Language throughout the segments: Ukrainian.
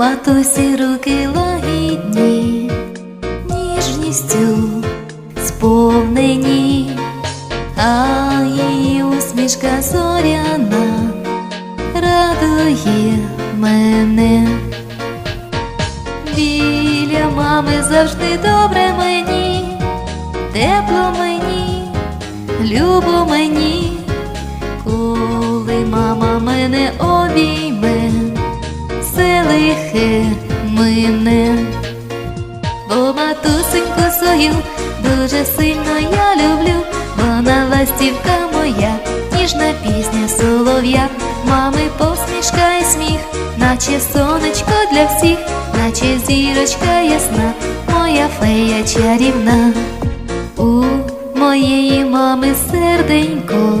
матусі руки лагідні, ніжністю сповнені, а її усмішка зоряна радує мене. Біля мами завжди добре мені, тепло мені, любо мені, коли мама мене мине, бо матусеньку свою дуже сильно я люблю, вона ластівка моя, ніжна пісня солов'я, мами посмішка і сміх, наче сонечко для всіх, наче зірочка ясна, моя фея чарівна. У моєї мами серденько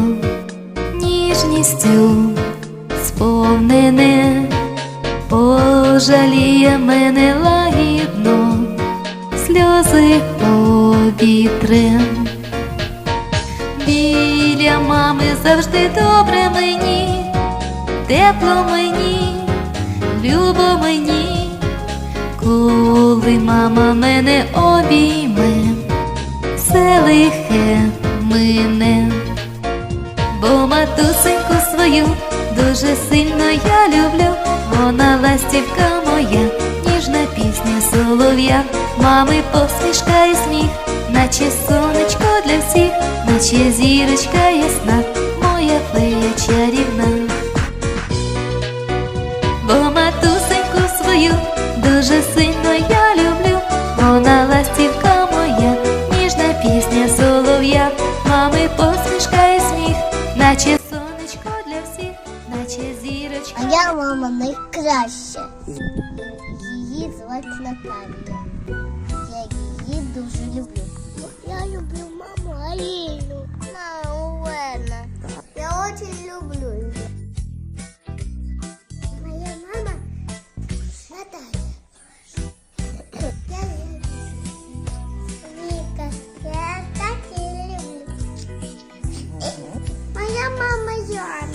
ніжністю сповнене, пожаліє мене лагідно, сльози обітре. Біля мами завжди добре мені, тепло мені, любо мені, коли мама мене обійме, все лихе мине, бо матусеньку свою дуже сильно я люблю, вона ластівка моя, ніжна пісня солов'я, мами посмішка і сміх, наче сонечко для всіх, наче зірочка ясна, моя фея моя мама найкраща. Її звати Наталія. Я її дуже люблю. Я люблю маму Аліну. На Я дуже люблю її. Моя мама Наталія. Я. Я так її люблю. Моя мама Яна.